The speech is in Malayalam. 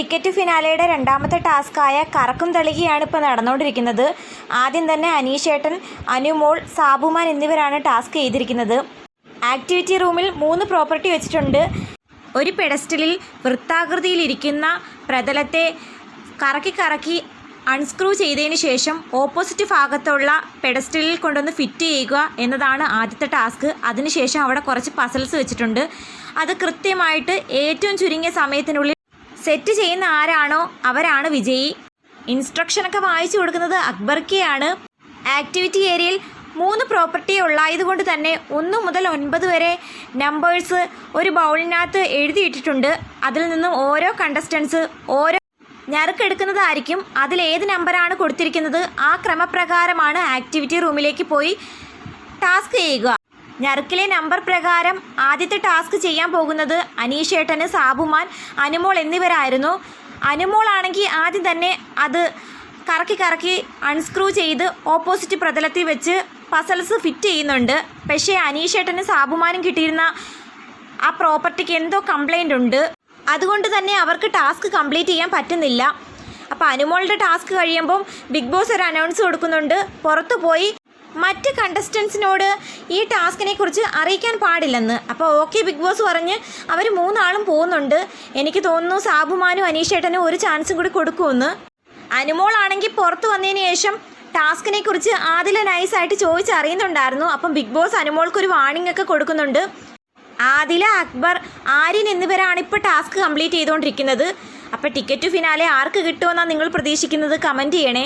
ടിക്കറ്റ് ഫിനാലയുടെ രണ്ടാമത്തെ ടാസ്ക്കായ കറക്കും തളികയാണ് ഇപ്പോൾ നടന്നുകൊണ്ടിരിക്കുന്നത്. ആദ്യം തന്നെ അനീഷേട്ടൻ അനുമോൾ സാബുമാൻ എന്നിവരാണ് ടാസ്ക് ചെയ്തിരിക്കുന്നത്. ആക്ടിവിറ്റി റൂമിൽ മൂന്ന് പ്രോപ്പർട്ടി വെച്ചിട്ടുണ്ട്. ഒരു പെഡസ്റ്റലിൽ വൃത്താകൃതിയിലിരിക്കുന്ന പ്രതലത്തെ കറക്കി കറക്കി അൺസ്ക്രൂ ചെയ്തതിന് ശേഷം ഓപ്പോസിറ്റ് ഭാഗത്തുള്ള പെഡസ്റ്റലിൽ കൊണ്ടുവന്ന് ഫിറ്റ് ചെയ്യുക എന്നതാണ് ആദ്യത്തെ ടാസ്ക്. അതിനുശേഷം അവിടെ കുറച്ച് പസൽസ് വെച്ചിട്ടുണ്ട്. അത് കൃത്യമായിട്ട് ഏറ്റവും ചുരുങ്ങിയ സമയത്തിനുള്ളിൽ സെറ്റ് ചെയ്യുന്ന ആരാണോ അവരാണ് വിജയി. ഇൻസ്ട്രക്ഷനൊക്കെ വായിച്ചു കൊടുക്കുന്നത് അക്ബർക്കെയാണ് ആക്ടിവിറ്റി ഏരിയയിൽ മൂന്ന് പ്രോപ്പർട്ടി ഉള്ളായതുകൊണ്ട് തന്നെ ഒന്ന് മുതൽ ഒൻപത് വരെ നമ്പേഴ്സ് ഒരു ബൗളിനകത്ത് എഴുതിയിട്ടിട്ടുണ്ട്. അതിൽ നിന്നും ഓരോ കണ്ടസ്റ്റൻസ് ഓരോ ഞറുക്കെടുക്കുന്നതായിരിക്കും. ഏത് നമ്പറാണ് കൊടുത്തിരിക്കുന്നത്? ആ ക്രമപ്രകാരമാണ് ആക്ടിവിറ്റി റൂമിലേക്ക് പോയി ടാസ്ക് ചെയ്യുക. ഞറുക്കിലെ നമ്പർ പ്രകാരം ആദ്യത്തെ ടാസ്ക് ചെയ്യാൻ പോകുന്നത് അനീഷേട്ടന് സാബുമാൻ അനുമോൾ എന്നിവരായിരുന്നു. അനുമോളാണെങ്കിൽ ആദ്യം തന്നെ അത് കറക്കി കറക്കി അൺസ്ക്രൂ ചെയ്ത് ഓപ്പോസിറ്റ് പ്രതലത്തിൽ വെച്ച് പസൽസ് ഫിറ്റ് ചെയ്യുന്നുണ്ട്. പക്ഷേ അനീഷേട്ടനും സാബുമാനും കിട്ടിയിരുന്ന ആ പ്രോപ്പർട്ടിക്ക് എന്തോ കംപ്ലൈന്റ് ഉണ്ട്. അതുകൊണ്ട് തന്നെ അവർക്ക് ടാസ്ക് കംപ്ലീറ്റ് ചെയ്യാൻ പറ്റുന്നില്ല. അപ്പോൾ അനുമോളുടെ ടാസ്ക് കഴിയുമ്പം ബിഗ് ബോസ് ഒരു അനൗൺസ് കൊടുക്കുന്നുണ്ട്. പുറത്തു പോയി മറ്റ് കണ്ടസ്റ്റൻസിനോട് ഈ ടാസ്കിനെ കുറിച്ച് അറിയിക്കാൻ പാടില്ലെന്ന്. അപ്പോൾ ഓക്കെ ബിഗ് ബോസ് പറഞ്ഞ് അവർ മൂന്നാളും പോകുന്നുണ്ട്. എനിക്ക് തോന്നുന്നു സാബുമാനും അനീഷേട്ടനും ഒരു ചാൻസും കൂടി കൊടുക്കുമെന്ന്. അനുമോളാണെങ്കിൽ പുറത്ത് വന്നതിന് ശേഷം ടാസ്കിനെ കുറിച്ച് ആദില നൈസായിട്ട് ചോദിച്ചറിയുന്നുണ്ടായിരുന്നു. അപ്പം ബിഗ് ബോസ് അനുമോൾക്കൊരു വാണിംഗ് ഒക്കെ കൊടുക്കുന്നുണ്ട്. ആദില അക്ബർ ആര്യൻ എന്നിവരാണ് ഇപ്പോൾ ടാസ്ക് കംപ്ലീറ്റ് ചെയ്തുകൊണ്ടിരിക്കുന്നത് അപ്പോൾ ടിക്കറ്റ് ഫിനാലെ ആർക്ക് കിട്ടുമെന്നാണ് നിങ്ങൾ പ്രതീക്ഷിക്കുന്നത്? കമന്റ് ചെയ്യണേ.